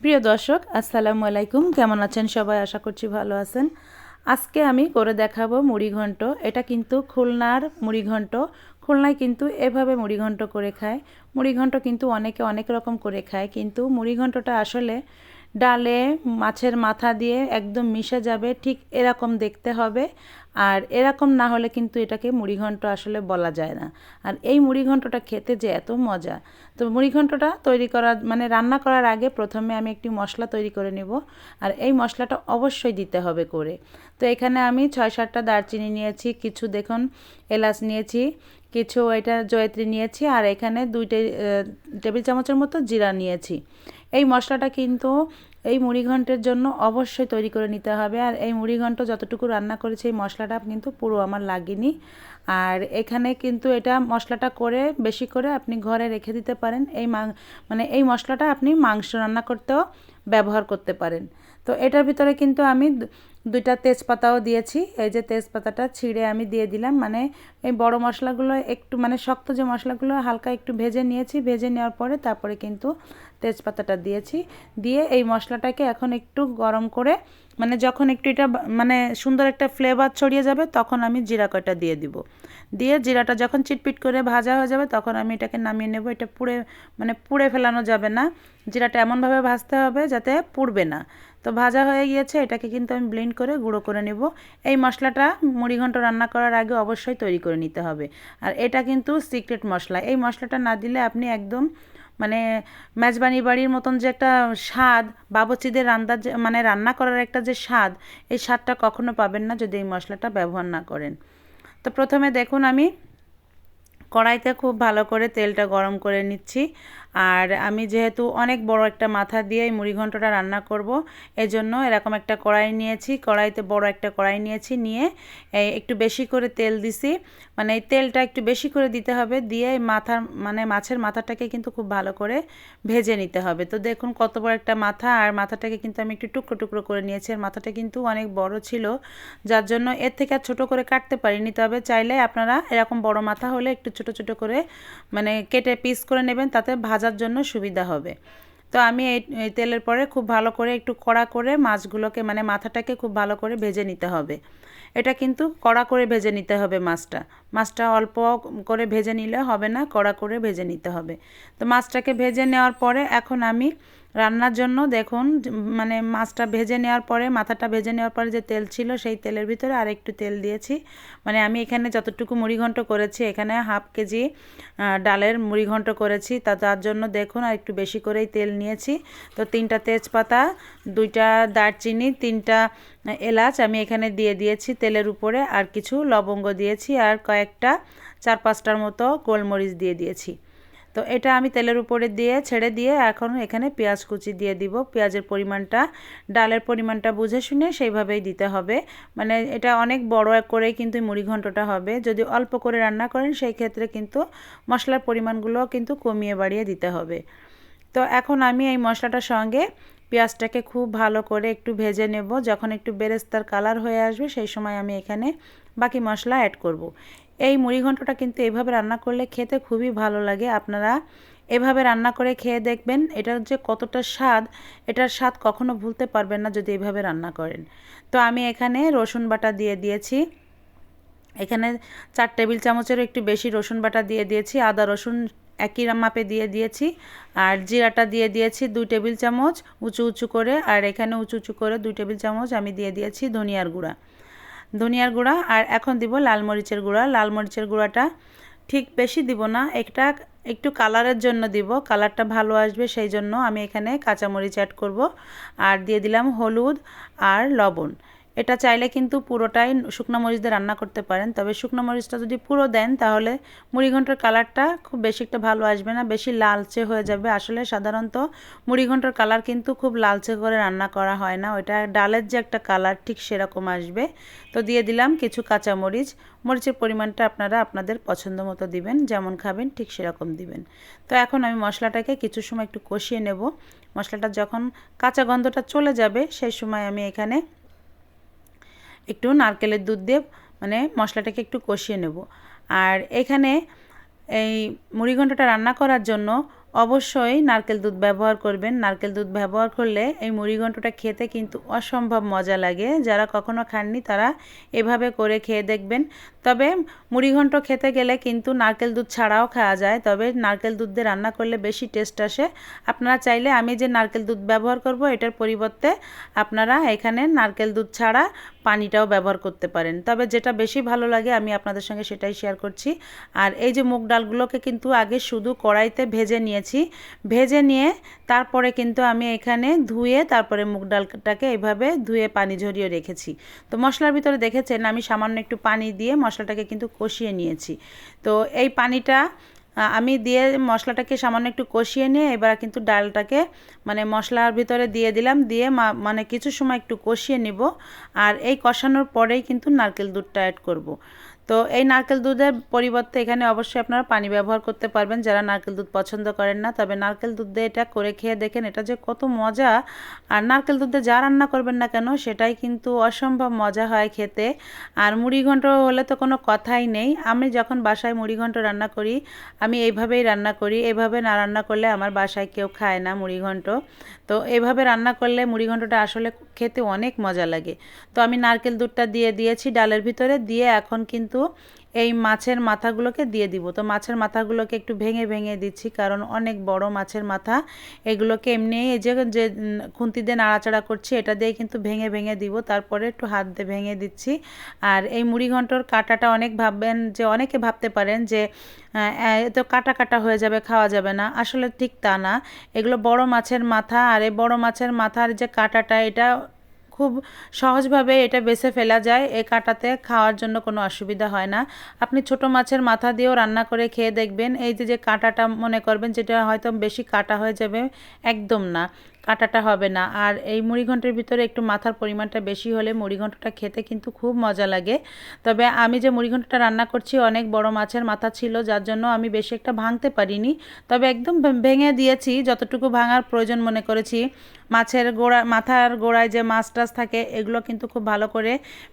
প্রিয় দর্শক, আসসালামু আলাইকুম। কেমন আছেন সবাই? আশা করছি ভালো আছেন। আজকে আমি করে দেখাবো মুড়িঘণ্ট এটা কিন্তু খুলনার মুড়িঘণ্ট খুলনায় কিন্তু এভাবে মুড়িঘণ্ট করে খায়। মুড়িঘণ্ট কিন্তু অনেকে অনেক রকম করে খায়। কিন্তু মুড়িঘণ্টটা আসলে ডালে মাছের মাথা দিয়ে একদম মিশে যাবে, ঠিক এরকম দেখতে হবে। আর এরকম না হলে কিন্তু এটাকে মুড়িঘণ্ট আসলে বলা যায় না। আর এই মুড়িঘণ্টটা খেতে যে এত মজা। তো মুড়িঘণ্টটা তৈরি করার মানে রান্না করার আগে প্রথমে আমি একটি মশলা তৈরি করে নেব। আর এই মশলাটা অবশ্যই দিতে হবে করে। তো এখানে আমি ছয় সাতটা দারচিনি নিয়েছি, কিছু দেখুন, এলাচ নিয়েছি, কিছু এটা জয়ত্রী নিয়েছি, আর এখানে দুইটা টেবিল চামচের মতো জিরা নিয়েছি। এই মশলাটা কিন্তু এই মুড়িঘণ্টের জন্য অবশ্যই তৈরি করে নিতে হবে। আর এই মুড়িঘণ্ট যতটুকু রান্না করেছি, এই মশলাটা কিন্তু পুরো আমার লাগেনি। আর এখানে কিন্তু এটা মশলাটা করে, বেশি করে আপনি ঘরে রেখে দিতে পারেন। এই মানে এই মশলাটা আপনি মাংস রান্না করতেও ব্যবহার করতে পারেন। তো এটার ভিতরে কিন্তু আমি দুইটা তেজপাতাও দিয়েছি। এই যে তেজপাতাটা ছিঁড়ে আমি দিয়ে দিলাম। মানে এই বড় মশলাগুলো একটু মানে শক্ত যে মশলাগুলো হালকা একটু ভেজে নিয়েছি, ভেজে নেওয়ার পরে তারপরে কিন্তু তেজপাতাটা দিয়েছি। দিয়ে এই মশলাটাকে এখন একটু গরম করে মানে যখন একটু এটা মানে সুন্দর একটা ফ্লেভার ছড়িয়ে যাবে, তখন আমি জিরা কয়টা দিয়ে দিব। দিয়ে জিরাটা যখন চিটপিট করে ভাজা হয়ে যাবে, তখন আমি এটাকে নামিয়ে নেব। এটা পুড়ে মানে পুড়ে ফেলানো যাবে না। জিরাটা এমনভাবে ভাজতে হবে যাতে পুড়বে না। তো ভাজা হয়ে গিয়েছে, এটাকে কিন্তু আমি ব্লেন্ড করে গুঁড়ো করে নেব। এই মশলাটা মুড়িঘণ্ট রান্না করার আগে অবশ্যই তৈরি করে নিতে হবে। আর এটা কিন্তু সিক্রেট মশলা। এই মশলাটা না দিলে আপনি একদম মানে মেজবানি বাড়ির মতন যে একটা স্বাদ বাবচিদের রান্নার যে মানে রান্না করার একটা যে স্বাদ, এই স্বাদটা কখনো পাবেন না যদি এই মশলাটা ব্যবহার না করেন। তো প্রথমে দেখুন আমি কড়াইতে খুব ভালো করে তেলটা গরম করে নিচ্ছি। আর আমি যেহেতু অনেক বড় একটা মাথা দিয়ে এই মুড়ি ঘন্টটা রান্না করব, এজন্য এরকম একটা কড়াই নিয়েছি। কড়াইতে বড় একটা কড়াই নিয়েছি, নিয়ে একটু বেশি করে তেল দিছি। মানে এই তেলটা একটু বেশি করে দিতে হবে, দিয়ে মাথার মানে মাছের মাথাটাকে কিন্তু খুব ভালো করে ভেজে নিতে হবে। তো দেখুন কত বড় একটা মাথা, আর মাথাটাকে কিন্তু আমি একটু টুকরো টুকরো করে নিয়েছি। আর মাথাটা কিন্তু অনেক বড় ছিল, যার জন্য এর থেকে আর ছোটো করে কাটতে পারিনি। তবে চাইলে আপনারা এরকম বড় মাথা হলে একটু ছোট ছোট করে মানে কেটে পিস করে নেবেন, তাতে ভাজার জন্য সুবিধা হবে। তো আমি এই তেলের পরে খুব ভালো করে একটু কড়া করে মাছগুলোকে মানে মাথাটাকে খুব ভালো করে ভেজে নিতে হবে। এটা কিন্তু কড়া করে ভেজে নিতে হবে মাছটা। মাছটা অল্প করে ভেজে নিলে হবে না, কড়া করে ভেজে নিতে হবে। তো মাছটাকে ভেজে নেওয়ার পরে এখন আমি রান্নার জন্য দেখুন মানে মাছটা ভেজে নেওয়ার পরে, মাথাটা ভেজে নেওয়ার পরে যে তেল ছিল সেই তেলের ভিতরে আর একটু তেল দিয়েছি। মানে আমি এখানে যতটুকু মুড়িঘণ্ট করেছি, এখানে হাফ কেজি ডালের মুড়িঘণ্ট করেছি। তা, তার জন্য দেখুন, আর একটু বেশি করেই তেল নিয়েছি। তো তিনটা তেজপাতা, দুইটা দারচিনি, তিনটা এলাচ আমি এখানে দিয়ে দিয়েছি তেলের উপরে। আর কিছু লবঙ্গ দিয়েছি আর কয়েকটা, চার পাঁচটার মতো গোলমরিচ দিয়ে দিয়েছি। তো এটা আমি তেলের উপরে দিয়ে ছেড়ে দিয়ে এখন এখানে পেঁয়াজ কুচি দিয়ে দিব। পেঁয়াজের পরিমাণটা, ডালের পরিমাণটা বুঝে শুনে সেইভাবেই দিতে হবে। মানে এটা অনেক বড় করেই কিন্তু মুড়ি ঘন্টটা হবে। যদি অল্প করে রান্না করেন সেই ক্ষেত্রে কিন্তু মশলার পরিমাণগুলো কিন্তু কমিয়ে বাড়িয়ে দিতে হবে। তো এখন আমি এই মশলাটার সঙ্গে পেঁয়াজটাকে খুব ভালো করে একটু ভেজে নেব। যখন একটু বেরেস্তার কালার হয়ে আসবে সেই সময় আমি এখানে বাকি মশলা অ্যাড করব। এই মুড়িঘণ্টটা কিন্তু এভাবে রান্না করলে খেতে খুবই ভালো লাগে। আপনারা এভাবে রান্না করে খেয়ে দেখবেন এটার যে কতটা স্বাদ, এটার স্বাদ কখনো ভুলতে পারবেন না যদি এভাবে রান্না করেন। তো আমি এখানে রসুন বাটা দিয়ে দিয়েছি। এখানে চার টেবিল চামচেরও একটু বেশি রসুন বাটা দিয়ে দিয়েছি, আদা রসুন একই মাপে দিয়ে দিয়েছি আর জিরাটা দিয়ে দিয়েছি দুই টেবিল চামচ উঁচু উঁচু করে আর এখানে উঁচু উঁচু করে দুই টেবিল চামচ আমি দিয়ে দিয়েছি ধনিয়ার গুঁড়া। ধনিয়ার গুঁড়া আর এখন দিব লাল মরিচের গুঁড়া। লাল মরিচের গুঁড়াটা ঠিক বেশি দিব না, একটা একটু কালারের জন্য দিব, কালারটা ভালো আসবে সেই জন্য আমি এখানে কাঁচামরিচ অ্যাড করব। আর দিয়ে দিলাম হলুদ আর লবণ। এটা চাইলে কিন্তু পুরোটাই শুকনো মরিচ দিয়ে রান্না করতে পারেন। তবে শুকনো মরিচটা যদি পুরো দেন, তাহলে মুড়িঘণ্টার কালারটা খুব বেশি একটা ভালো আসবে না, বেশি লালচে হয়ে যাবে। আসলে সাধারণত মুড়িঘণ্টার কালার কিন্তু খুব লালচে করে রান্না করা হয় না, ওইটা ডালের যে একটা কালার ঠিক সেরকম আসবে। তো দিয়ে দিলাম কিছু কাঁচা মরিচ। মরিচের পরিমাণটা আপনারা আপনাদের পছন্দ মতো দিবেন, যেমন খাবেন ঠিক সেরকম দিবেন। তো এখন আমি মশলাটাকে কিছু সময় একটু কষিয়ে নেব। মশলাটা যখন কাঁচা গন্ধটা চলে যাবে, সেই সময় আমি এখানে একটু নারকেলের দুধ দিয়ে মানে মশলাটাকে একটু কষিয়ে নেব। আর এখানে এই মুড়ি ঘণ্টাটা রান্না করার জন্য অবশ্যই নারকেল দুধ ব্যবহার করবেন। নারকেল দুধ ব্যবহার করলে এই মুড়িঘণ্টটা খেতে কিন্তু অসম্ভব মজা লাগে। যারা কখনো খাননি তারা এভাবে করে খেয়ে দেখবেন। তবে মুড়িঘণ্ট খেতে গেলে কিন্তু নারকেল দুধ ছাড়াও খাওয়া যায়। তবে নারকেল দুধ দিয়ে রান্না করলে বেশি টেস্ট আসে। আপনারা চাইলে আমি যে নারকেল দুধ ব্যবহার করব, এটার পরিবর্তে আপনারা এখানে নারকেল দুধ ছাড়া পানিটাও ব্যবহার করতে পারেন। তবে যেটা বেশি ভালো লাগে, আমি আপনাদের সঙ্গে সেটাই শেয়ার করছি। আর এই যে মুগ ডালগুলোকে কিন্তু আগে শুধু কড়াইতে ভেজে নিয়েছি। ভেজে নিয়ে তারপরে কিন্তু আমি এখানে ধুয়ে তারপরে মুগ ডালটাকে এভাবে ধুয়ে পানি ঝরিয়ে রেখেছি। তো মশলার ভিতরে দেখেছেন, আমি সামান্য একটু পানি দিয়ে মশলাটাকে কিন্তু কষিয়ে নিয়েছি। তো এই পানিটা আমি দিয়ে মশলাটাকে সামান্য একটু কষিয়ে নিয়ে এবার কিন্তু ডালটাকে মানে মশলার ভিতরে দিয়ে দিলাম, দিয়ে মানে কিছু সময় একটু কষিয়ে নিব আর এই কষানোর পরেই কিন্তু নারকেল দুধটা অ্যাড করব। তো এই নারকেল দুধের পরিবর্তে এখানে অবশ্যই আপনারা পানি ব্যবহার করতে পারবেন যারা নারকেল দুধ পছন্দ করেন না। তবে নারকেল দুধ দিয়ে এটা করে খেয়ে দেখেন, এটা যে কত মজা। আর নারকেল দুধে যা রান্না করবেন না কেন, সেটাই কিন্তু অসম্ভব মজা হয় খেতে। আর মুড়ি ঘন্ট হলে তো কোনো কথাই নেই। আমি যখন বাসায় মুড়ি ঘন্ট রান্না করি, আমি এইভাবেই রান্না করি। এভাবে না রান্না করলে আমার বাসায় কেউ খায় না মুড়ি ঘন্ট। তো এভাবে রান্না করলে মুড়ি ঘন্টটা আসলে খেতে অনেক মজা লাগে। তো আমি নারকেল দুধটা দিয়ে দিয়েছি ডালের ভিতরে, দিয়ে এখন কিন্তু এই মাছের মাথাগুলোকে দিয়ে দিব। তো মাছের মাথাগুলোকে একটু ভেঙে ভেঙে দিচ্ছি, কারণ অনেক বড় মাছের মাথা। এগুলোকে এমনি এই যে যে খুন্তি দিয়ে নাড়াচাড়া করছি, এটা দিয়ে কিন্তু ভেঙে ভেঙে দিব। তারপরে একটু হাত দিয়ে ভেঙে দিচ্ছি। আর এই মুড়ি ঘন্টর কাটাটা অনেক ভাববেন যে, অনেকে ভাবতে পারেন যে তো কাটা কাটা হয়ে যাবে, খাওয়া যাবে না। আসলে ঠিক তা না। এগুলো বড় মাছের মাথা, আর এই বড় মাছের মাথার যে কাটাটা, এটা খুব সহজভাবে এটা বেছে ফেলা যায়। এ কাটাতে খাওয়ার জন্য কোনো অসুবিধা হয় না। আপনি ছোট মাছের মাথা দিয়েও রান্না করে খেয়ে দেখবেন। এই যে যে কাঁটাটা মনে করবেন, যেটা হয়তো বেশি কাটা হয়ে যাবে, একদম না। কাটাটা হবে না। আর এই মুড়িঘণ্টের ভিতরে একটু মাথার পরিমাণটা বেশি হলে মুড়িঘণ্টটা খেতে কিন্তু খুব মজা লাগে। তবে আমি যে মুড়িঘণ্টটা রান্না করছি, অনেক বড় মাছের মাথা ছিল, যার জন্য আমি বেশি একটা ভাঙতে পারিনি। তবে একদম ভেঙে দিয়েছি। যতটুকু ভাঙার প্রয়োজন মনে করেছি। মাছের গোড়া, মাথার গোড়ায় যে মাছ টাছ থাকে, এগুলো কিন্তু খুব ভালো করে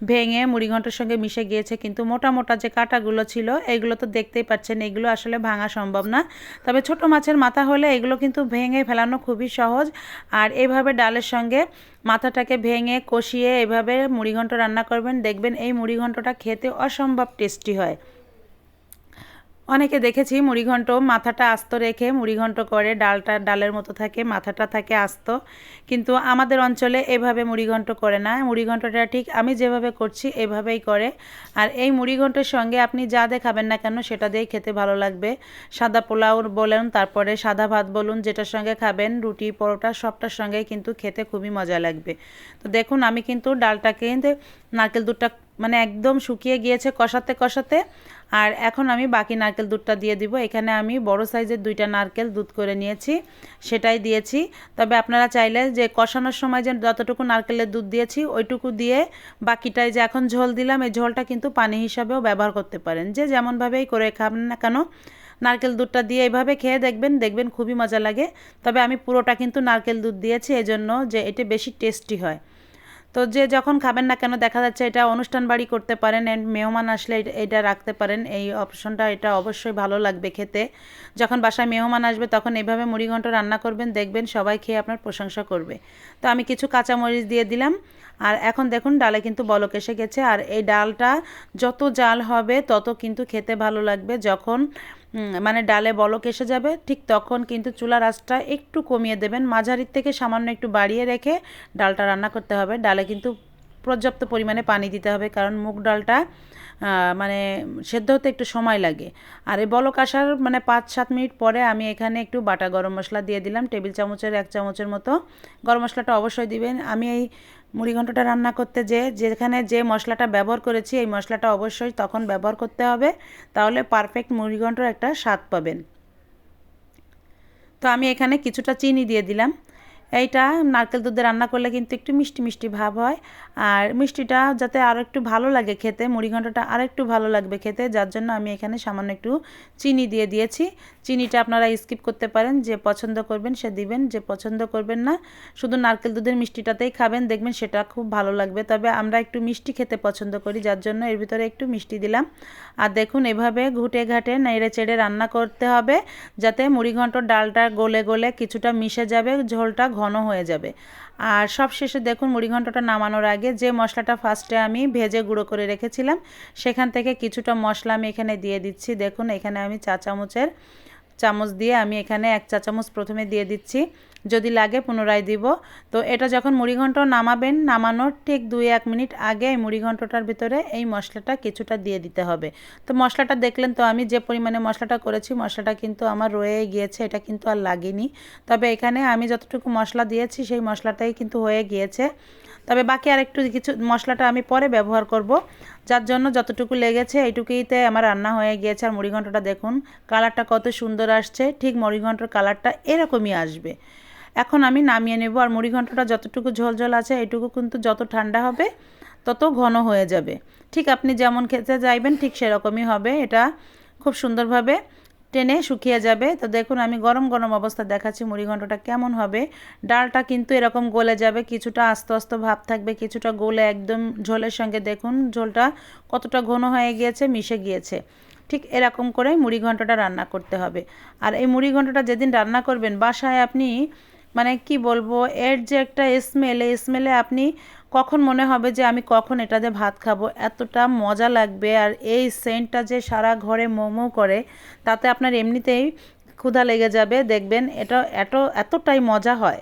ভেঙে মুড়িঘণ্টের সঙ্গে মিশে গিয়েছে। কিন্তু মোটা মোটা যে কাটাগুলো ছিল, এগুলো তো দেখতেই পাচ্ছেন, এগুলো আসলে ভাঙা সম্ভব না। তবে ছোট মাছের মাথা হলে এগুলো কিন্তু ভেঙে ফেলানো খুবই সহজ। আর এভাবে ডালের সঙ্গে মাথাটাকে ভেঙে কষিয়ে এভাবে মুড়িঘণ্ট রান্না করবেন। দেখবেন এই মুড়িঘণ্টটা খেতে অসম্ভব টেস্টি হয়। অনেকে দেখেছি মুড়িঘণ্ট মাথাটা আস্ত রেখে মুড়িঘণ্ট করে ডালটা ডালের মতো থাকে, মাথাটা থাকে আস্ত। কিন্তু আমাদের অঞ্চলে এভাবে মুড়িঘণ্ট করে না। মুড়িঘণ্টটা ঠিক আমি যেভাবে করছি এভাবেই করে। আর এই মুড়িঘণ্টের সঙ্গে আপনি যা দেখাবেন না কেন সেটা দিয়েই খেতে ভালো লাগবে। সাদা পোলাও বলুন, তারপরে সাদা ভাত বলুন, যেটার সঙ্গে খাবেন, রুটি, পরোটা, সবটার সঙ্গেই কিন্তু খেতে খুবই মজা লাগবে। তো দেখুন, আমি কিন্তু ডালটাকে নারকেল দুধটা মানে একদম শুকিয়ে গিয়েছে কষাতে কষাতে। আর এখন আমি বাকি নারকেল দুধটা দিয়ে দিব। এখানে আমি বড় সাইজের দুইটা নারকেল দুধ করে নিয়েছি, সেটাই দিয়েছি। তবে আপনারা চাইলে যে কষানোর সময় যে যতটুকু নারকেলের দুধ দিয়েছি, ওইটুকু দিয়ে বাকিটায় যে এখন ঝোল দিলাম, এই ঝোলটা কিন্তু পানি হিসাবেও ব্যবহার করতে পারেন। যে যেমনভাবেই করে খাবেন না কেন, নারকেল দুধটা দিয়ে এভাবে খেয়ে দেখবেন দেখবেন খুবই মজা লাগে। তবে আমি পুরোটা কিন্তু নারকেল দুধ দিয়েছি, এজন্য যে এটা বেশি টেস্টি হয়। তো যে যখন খাবেন না কেন, দেখা যাচ্ছে এটা অনুষ্ঠান বাড়ি করতে পারেন অ্যান্ড মেহমান আসলে এটা রাখতে পারেন, এই অপশনটা, এটা অবশ্যই ভালো লাগবে খেতে। যখন বাসায় মেহমান আসবে, তখন এইভাবে মুড়িঘণ্ট রান্না করবেন, দেখবেন সবাই খেয়ে আপনার প্রশংসা করবে। তো আমি কিছু কাঁচামরিচ দিয়ে দিলাম, আর এখন দেখুন ডালে কিন্তু বলক এসে গেছে, আর এই ডালটা যত জাল হবে, তত কিন্তু খেতে ভালো লাগবে। যখন মানে ডালে বলক এসে যাবে, ঠিক তখন কিন্তু চুলার আঁচটা একটু কমিয়ে দেবেন। মাঝারির থেকে সামান্য একটু বাড়িয়ে রেখে ডালটা রান্না করতে হবে। ডালে কিন্তু পর্যাপ্ত পরিমাণে পানি দিতে হবে, কারণ মুগ ডালটা মানে সেদ্ধ হতে একটু সময় লাগে। আর এই বলক আসার মানে পাঁচ সাত মিনিট পরে আমি এখানে একটু বাটা গরম মশলা দিয়ে দিলাম, টেবিল চামচের এক চামচের মতো। গরম মশলাটা অবশ্যই দিবেন। আমি এই মুড়ি ঘন্টটা রান্না করতে যে, যেখানে যে মশলাটা ব্যবহার করেছি, এই মশলাটা অবশ্যই তখন ব্যবহার করতে হবে, তাহলে পারফেক্ট মুড়ি ঘন্টর একটা স্বাদ পাবেন। তো আমি এখানে কিছুটা চিনি দিয়ে দিলাম। এইটা নারকেল দুধে রান্না করলে কিন্তু একটু মিষ্টি মিষ্টি ভাব হয়। আর মিষ্টিটা যাতে আরও একটু ভালো লাগে খেতে মুড়িঘণ্টটা আর একটু ভালো লাগবে খেতে, যার জন্য আমি এখানে সামান্য একটু চিনি দিয়ে দিয়েছি। চিনিটা আপনারা স্কিপ করতে পারেন, যে পছন্দ করবেন সে দিবেন, যে পছন্দ করবেন না, শুধু নারকেল দুধের মিষ্টিটাতেই খাবেন, দেখবেন সেটা খুব ভালো লাগবে। তবে আমরা একটু মিষ্টি খেতে পছন্দ করি, যার জন্য এর ভিতরে একটু মিষ্টি দিলাম। আর দেখুন, এভাবে ঘুটে ঘাটে নেড়ে চেড়ে রান্না করতে হবে, যাতে মুড়িঘণ্টর ডালটা গলে গলে কিছুটা মিশে যাবে, ঝোলটা ঘন হয়ে যাবে। আর সব শেষে দেখুন মুড়িঘণ্টটা নামানোর আগে যে মশলাটা ফার্স্টে আমি ভেজে গুঁড়ো করে রেখেছিলাম, সেখান থেকে কিছুটা মশলা আমি এখানে দিয়ে দিচ্ছি। দেখুন, এখানে আমি চা চামচের চামচ দিয়ে আমি এখানে এক চা চামচ প্রথমে দিয়ে দিচ্ছি। যদি লাগে পুনরায় দিব। তো এটা যখন মুড়িঘণ্ট নামাবেন, নামানোর ঠিক দুই এক মিনিট আগে এই মুড়িঘণ্টটার ভিতরে এই মশলাটা কিছুটা দিয়ে দিতে হবে। তো মশলাটা দেখলেন তো আমি যে পরিমাণে মশলাটা করেছি, মশলাটা কিন্তু আমার রয়ে গিয়েছে, এটা কিন্তু আর লাগেনি। তবে এখানে আমি যতটুকু মশলা দিয়েছি, সেই মশলাটাই কিন্তু হয়ে গিয়েছে। তবে বাকি আর একটু কিছু মশলাটা আমি পরে ব্যবহার করব। যার জন্য যতটুকু লেগেছে, এইটুকুইতে আমার রান্না হয়ে গিয়েছে। আর মুড়িঘণ্টটা দেখুন, কালারটা কত সুন্দর আসছে, ঠিক মুড়িঘণ্টর কালারটা এরকমই আসবে। এখন আমি নামিয়ে নেব, আর মুড়িঘণ্টটা যতটুকু ঝোল ঝোল আছে, এটুকু কিন্তু যত ঠান্ডা হবে, তত ঘন হয়ে যাবে। ঠিক আপনি যেমন খেতে চাইবেন, ঠিক সেরকমই হবে। এটা খুব সুন্দরভাবে টেনে শুকিয়ে যাবে। তো দেখুন, আমি গরম গরম অবস্থা দেখাচ্ছি মুড়িঘণ্টটা কেমন হবে। ডালটা কিন্তু এরকম গলে যাবে, কিছুটা আস্তে আস্তে ভাব থাকবে, কিছুটা গলে একদম ঝোলের সঙ্গে দেখুন, ঝোলটা কতটা ঘন হয়ে গিয়েছে, মিশে গিয়েছে। ঠিক এরকম করে মুড়ি ঘন্টটা রান্না করতে হবে। আর এই মুড়ি ঘন্টটা যেদিন রান্না করবেন, বাসায় আপনি মানে কি বলব, এর যে একটা স্মেল এই স্মেলে আপনি কখন মনে হবে যে আমি কখন এটা দিয়ে ভাত খাব? এতটা মজা লাগবে আর এই সেন্টটা যে সারা ঘরে মোমো করে, তাতে আপনার এমনিতেই ক্ষুধা লেগে যাবে। দেখবেন এটা এত, এতটাই মজা হয়।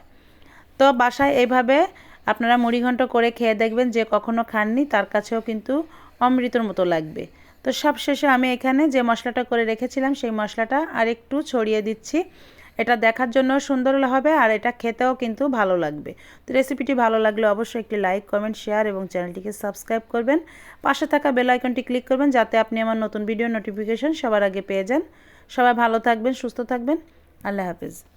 তো বাসায় এইভাবে আপনারা মুড়িঘণ্ট করে খেয়ে দেখবেন যে কখনো খাননি, তার কাছেও কিন্তু অমৃতর মতো লাগবে। তো সব শেষে আমি এখানে যে মশলাটা করে রেখেছিলাম, সেই মশলাটা আর একটু ছড়িয়ে দিচ্ছি। এটা দেখার জন্য সুন্দর হবে আর এটা খেতেও কিন্তু ভালো লাগবে। তো রেসিপিটি ভালো লাগলে অবশ্যই একটি লাইক কমেন্ট শেয়ার এবং চ্যানেলটিকে সাবস্ক্রাইব করবেন। পাশে থাকা বেল আইকনটি ক্লিক করবেন যাতে আপনি আমার নতুন ভিডিও নোটিফিকেশন সবার আগে পেয়ে যান। সবাই ভালো থাকবেন, সুস্থ থাকবেন। আল্লাহ হাফিজ।